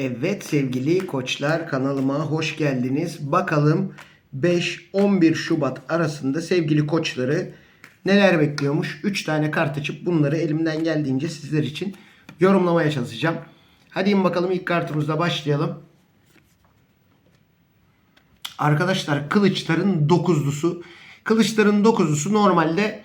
Evet sevgili koçlar kanalıma hoş geldiniz. Bakalım 5-11 Şubat arasında sevgili koçları neler bekliyormuş. 3 tane kart açıp bunları elimden geldiğince sizler için yorumlamaya çalışacağım. Hadi in bakalım ilk kartımızla başlayalım. Arkadaşlar kılıçların dokuzlusu. Kılıçların dokuzlusu normalde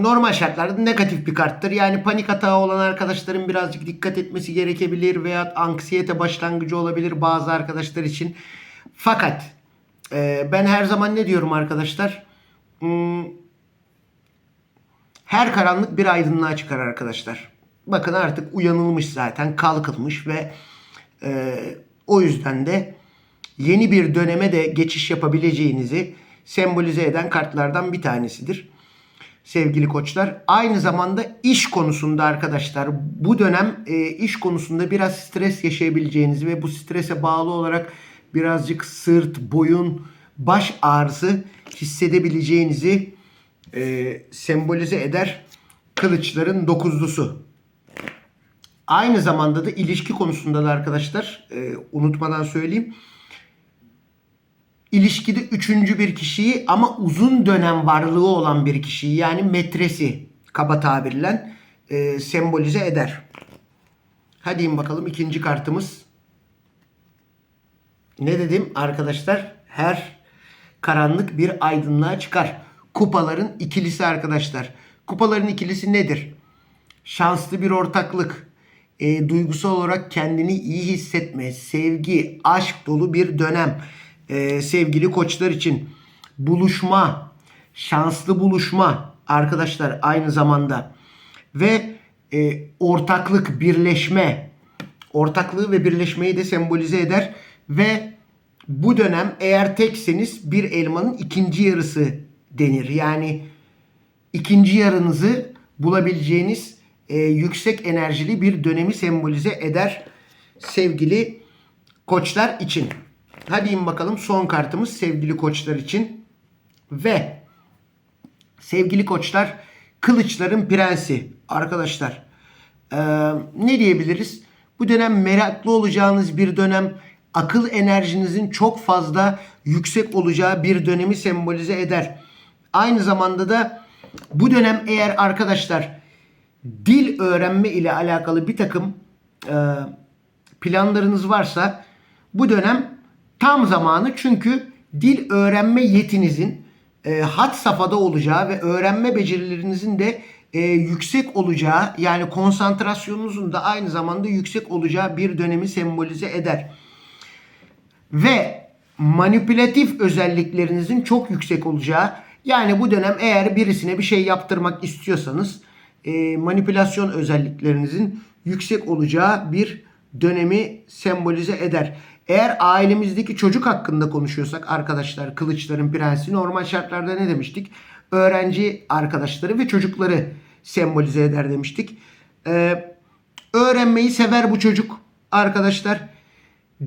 normal şartlarda negatif bir karttır. Yani panik atağı olan arkadaşların birazcık dikkat etmesi gerekebilir veya anksiyete başlangıcı olabilir bazı arkadaşlar için. Fakat e, ben her zaman ne diyorum arkadaşlar? Hmm, her karanlık bir aydınlığa çıkar arkadaşlar. Bakın artık uyanılmış zaten, kalkılmış ve e, o yüzden de yeni bir döneme de geçiş yapabileceğinizi sembolize eden kartlardan bir tanesidir. Sevgili koçlar. Aynı zamanda iş konusunda arkadaşlar bu dönem e, iş konusunda biraz stres yaşayabileceğinizi ve bu strese bağlı olarak birazcık sırt, boyun, baş ağrısı hissedebileceğinizi e, sembolize eder kılıçların dokuzlusu. Aynı zamanda da ilişki konusunda da arkadaşlar e, unutmadan söyleyeyim. İlişkide üçüncü bir kişiyi ama uzun dönem varlığı olan bir kişiyi yani metresi kaba tabirle e, sembolize eder. Hadi bakalım ikinci kartımız. Ne dedim arkadaşlar? Her karanlık bir aydınlığa çıkar. Kupaların ikilisi arkadaşlar. Kupaların ikilisi nedir? Şanslı bir ortaklık, e, duygusal olarak kendini iyi hissetme, sevgi, aşk dolu bir dönem. E, sevgili koçlar için buluşma, şanslı buluşma arkadaşlar aynı zamanda ve e, ortaklık, birleşme, ortaklığı ve birleşmeyi de sembolize eder ve bu dönem eğer tekseniz bir elmanın ikinci yarısı denir. Yani ikinci yarınızı bulabileceğiniz e, yüksek enerjili bir dönemi sembolize eder sevgili koçlar için. Hadi in bakalım son kartımız sevgili koçlar için. Ve sevgili koçlar kılıçların prensi arkadaşlar. Ee, ne diyebiliriz? Bu dönem meraklı olacağınız bir dönem akıl enerjinizin çok fazla yüksek olacağı bir dönemi sembolize eder. Aynı zamanda da bu dönem eğer arkadaşlar dil öğrenme ile alakalı bir takım e, planlarınız varsa bu dönem tam zamanı çünkü dil öğrenme yetinizin e, had safhada olacağı ve öğrenme becerilerinizin de e, yüksek olacağı yani konsantrasyonunuzun da aynı zamanda yüksek olacağı bir dönemi sembolize eder. Ve manipülatif özelliklerinizin çok yüksek olacağı yani bu dönem eğer birisine bir şey yaptırmak istiyorsanız e, manipülasyon özelliklerinizin yüksek olacağı bir dönemi sembolize eder. Eğer ailemizdeki çocuk hakkında konuşuyorsak arkadaşlar kılıçların prensi normal şartlarda ne demiştik? Öğrenci arkadaşları ve çocukları sembolize eder demiştik. Ee, öğrenmeyi sever bu çocuk arkadaşlar.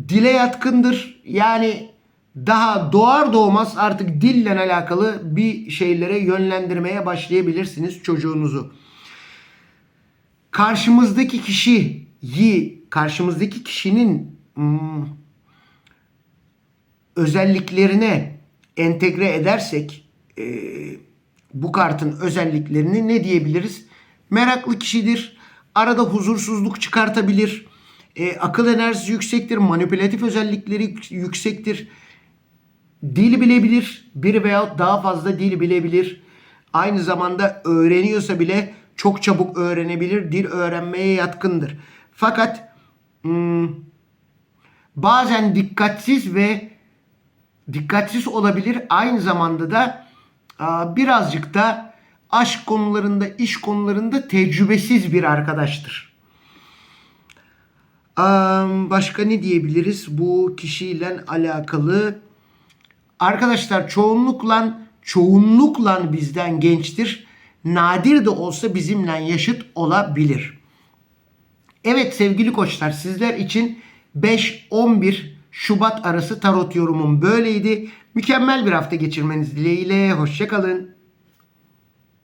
Dile yatkındır. Yani daha doğar doğmaz artık dille alakalı bir şeylere yönlendirmeye başlayabilirsiniz çocuğunuzu. Karşımızdaki kişiyi, karşımızdaki kişinin hmm, özelliklerine entegre edersek e, bu kartın özelliklerini ne diyebiliriz? Meraklı kişidir. Arada huzursuzluk çıkartabilir. E, akıl enerjisi yüksektir. Manipülatif özellikleri yüksektir. Dil bilebilir. Bir veya daha fazla dil bilebilir. Aynı zamanda öğreniyorsa bile çok çabuk öğrenebilir. Dil öğrenmeye yatkındır. Fakat hmm, bazen dikkatsiz ve dikkatsiz olabilir. Aynı zamanda da birazcık da aşk konularında, iş konularında tecrübesiz bir arkadaştır. Başka ne diyebiliriz bu kişiyle alakalı? Arkadaşlar çoğunlukla çoğunlukla bizden gençtir. Nadir de olsa bizimle yaşıt olabilir. Evet sevgili koçlar sizler için 5-11 Şubat arası tarot yorumum böyleydi. Mükemmel bir hafta geçirmeniz dileğiyle. Hoşçakalın.